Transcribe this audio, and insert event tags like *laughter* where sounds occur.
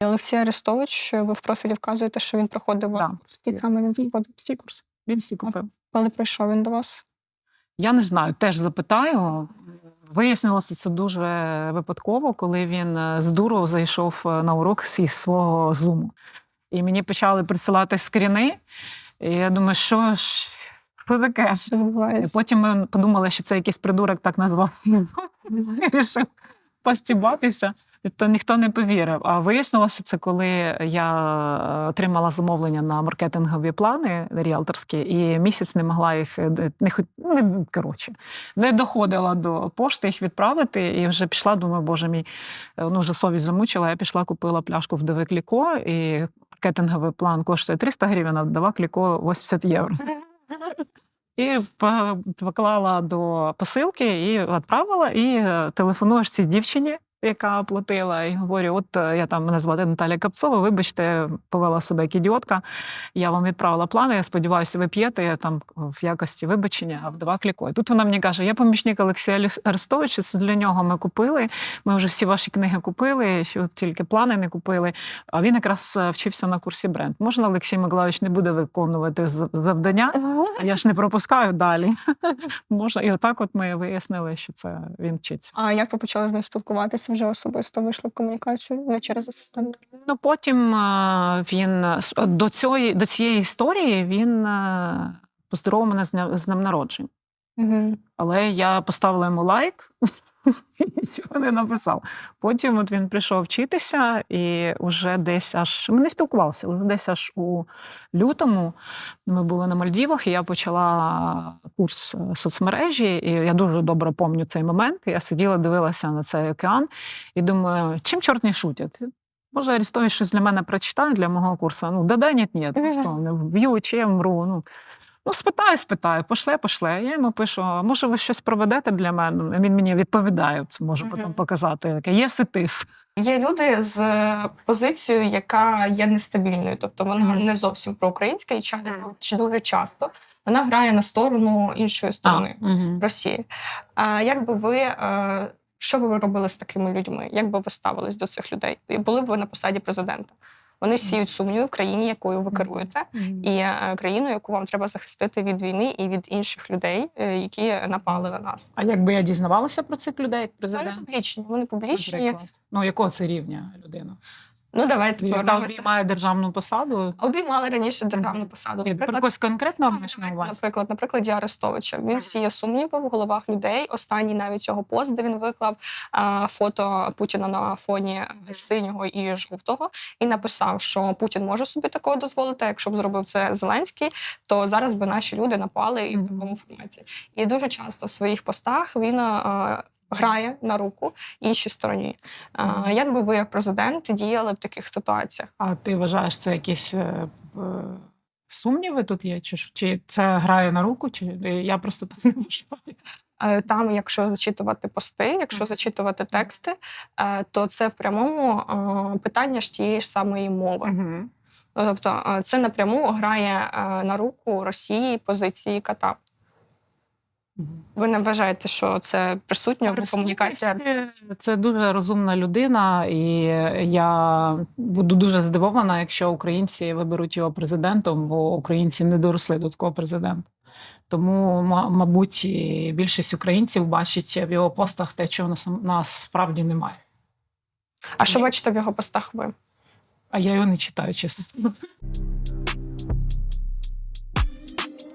Олексій Арестович, ви в профілі вказуєте, що він проходив курс. І саме він проходив ці курси. Він всі купив. Коли прийшов він до вас? Я не знаю, теж запитаю. Вияснилося це дуже випадково, коли він е, з дуру зайшов е, на урок зі свого зуму. І мені почали присилати скріни. І я думаю, що ж що таке? Що І відбувається? потім ми подумали, що це якийсь придурок так назвав. Вирішив постібатися. Тобто ніхто не повірив. А вияснилося це, коли я отримала замовлення на маркетингові плани ріалторські, і місяць не могла їх е, не ну, коротше, не доходила до пошти їх відправити. І вже пішла, думаю, боже мій, е, ну вже совість замучила. Я пішла, купила пляшку вдови Кліко, і маркетинговий план коштує 300 гривень, а вдова Кліко 80 євро. *laughs* І поклала до посилки і відправила, і е, телефонуєш цій дівчині, яка оплатила, і говорю: от е, я там мене звати Наталя Капцова, вибачте, повела себе як ідіотка. Я вам відправила плани. Я сподіваюся, ви п'єте я там в якості вибачення, а вдова кліко. І тут вона мені каже: я помічник Олексія Арестовича, це для нього ми купили. Ми вже всі ваші книги купили, що тільки плани не купили. А він якраз е, вчився на курсі бренд. Можна Олексій Миколаївич не буде виконувати завдання? Я ж не пропускаю далі. *laughs* Можна. І отак от ми вияснили, що це він вчиться. А як ви почали з ним спілкуватися? Вже особисто вийшли в комунікацію не через асистента? Ну потім е, він е, до цієї, до цієї історії він е, поздоровив мене з ним з днем народження. Угу. Але я поставила йому лайк. *laughs* Нічого не написав. Потім от він прийшов вчитися, і вже десь аж ми не спілкувалися, вже десь аж у лютому ми були на Мальдівах, і я почала курс е, соцмережі. І я дуже добре пам'ятаю цей момент. Я сиділа, дивилася на цей океан і думаю, чим чорт не шутять? Може, Арістович щось для мене прочитає для мого курсу. Ну, да-да, ні, ні, що, не вб'ю, чи я вмру. Ну, Ну, спитаю, спитаю, пошле, пошле. Я йому пишу: «А може, ви щось проведете для мене? Він мені відповідає, це можу потім показати. Таке, є ситис. Є люди з е, позицією, яка є нестабільною, тобто вона не зовсім проукраїнська, і чи дуже часто вона грає на сторону іншої сторони Росії. А як би ви е, що би ви робили з такими людьми? Як би ви ставились до цих людей? І були б ви на посаді президента? Вони сіють сумніви в країні, якою ви керуєте, і е, країну, яку вам треба захистити від війни і від інших людей, е, які напали на нас. А якби я дізнавалася про цих людей як Вони публічні, вони публічні. наприклад? Ну, якого це рівня людина? Ну давайте Яка повернемося. обіймає державну посаду? Обіймали раніше державну посаду. Ні, про когось конкретно на увазі? Наприклад, на прикладі Арестовича він сіє сумніви в головах людей. Останній навіть його пост, де він виклав а, фото Путіна на фоні синього і жовтого, і написав, що Путін може собі такого дозволити. Якщо б зробив це Зеленський, то зараз би наші люди напали і в такому форматі. І дуже часто в своїх постах він. а, Грає на руку іншій стороні. А, Як би ви, як президент, діяли в таких ситуаціях? А ти вважаєш, це якісь е, е, сумніви тут є? Чи, чи це грає на руку? Чи я просто так не вважаю? Е, Там, якщо зачитувати пости, якщо зачитувати тексти, е, то це в прямому е, питання ж тієї ж самої мови. Мгм. Тобто е, це напряму грає е, на руку Росії позиції Ката. Ви не вважаєте, що це присутньо в комунікації? Це дуже розумна людина, і я буду дуже здивована, якщо українці виберуть його президентом, бо українці не доросли до такого президента. Тому, мабуть, більшість українців бачить в його постах те, чого нас, насправді немає. А що бачите в його постах ви? А я його не читаю, чесно.